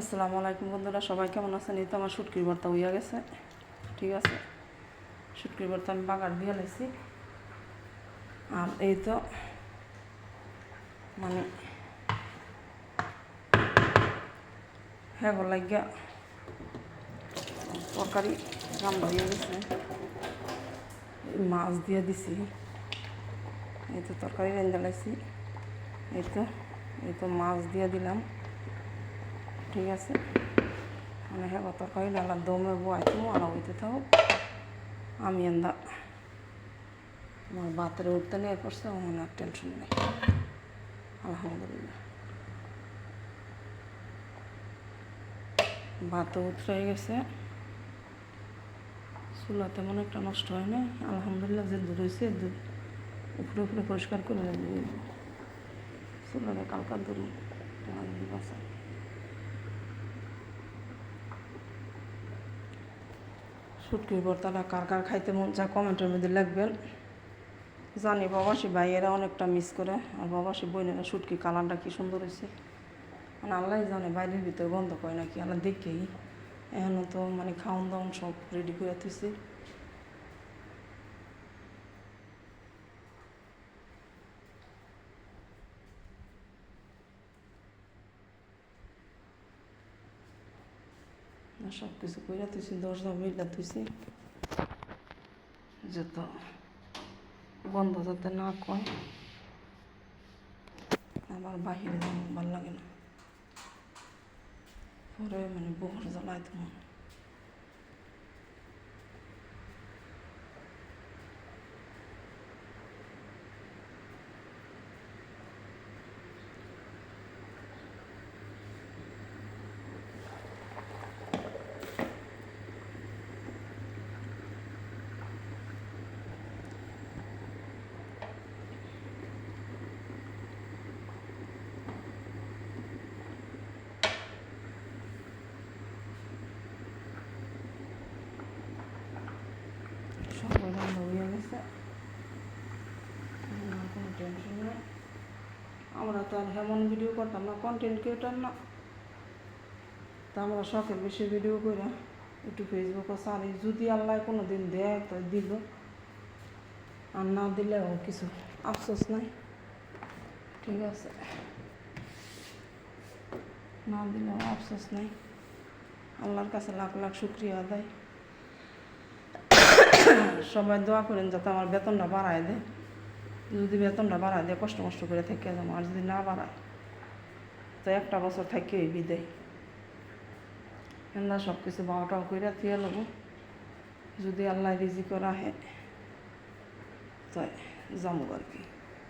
আসসালামু আলাইকুম বন্ধুরা, সবাই কেমন আছেন? এই তো আমার শুটকির ভর্তা হইয়া গেছে। ঠিক আছে? শুটকির ভর্তা আমি বাগার দিয়ে লাইছি। আর এই তো মানে হ্যাঁ লাগিয়া তরকারি রান্না হয়ে গেছে। মাছ দিয়ে দিছি। এই তো তরকারি রেঞ্জা লাইছি। এই তো এই তো মাছ দিয়ে দিলাম। ঠিক আছে? মানে হ্যাঁ তরকারি ডালা দমে বয়াইতো আর হইতে থাকুক। আমি এন্দা আমার বাতের উঠতে নিয়ে পড়ছে, আমার আর টেনশন নেই। আলহামদুলিল্লাহ। ভাতও উতরে গেছে। চুলা তেমন একটা নষ্ট হয় না? আলহামদুলিল্লাহ, যে দূর হয়েছে উপরে উপরে পরিষ্কার করে চুলারে কালকা দূর বাসা শুটকির ভর্তাটা কার কার খাইতে মন চায় কমেন্টের মধ্যে লিখবেন। জানি বাবাসী ভাইয়েরা অনেকটা মিস করে, আর বাবাসী বইনেরা শুটকি কালারটা কী সুন্দর হয়েছে মানে আল্লাহ জানে বাইরের ভিতরে বন্ধ করে নাকি, আল্লাহ দেখেই। এখনও তো মানে খাওয়ান দাওন সব রেডি করে সব কিছু কইরা তুইছি দশ জন মিলা তুইছি যত বন্ধ যাতে না কয় আমার বাহিরে যেন ভালো লাগে না পরে মানে বহর জ্বালায় তো মনে সবাই রান্না হয়ে কোনো টেনশন নেই। আমরা তো আর হেমন ভিডিও করতাম না কন্টেন্ট ক্রিয়েটার না। তা আমরা শখের বেশি ভিডিও করে একটু ফেসবুকে সারি যদি আল্লাহ কোনো দিন দেয়, তো দিল আর না দিলেও কিছু আফসোস নাই। ঠিক আছে। না দিলেও আফসোস নাই। আল্লাহর কাছে লাখ লাখ শুক্রিয়া আদায়। সবাই দোয়া করেন যাতে আমার বেতনটা বাড়ায় দেয়। যদি বেতনটা বাড়ায় দেয়, কষ্ট কষ্ট করে থেকে যাব, আর যদি না বাড়ায়, তো একটা বছর থেকে বিদায়। এন্দা সব কিছু বাওয়াটাও করে থিয়ে নেব যদি আল্লাহ রিজি করা হয় তাই যাব আর কি।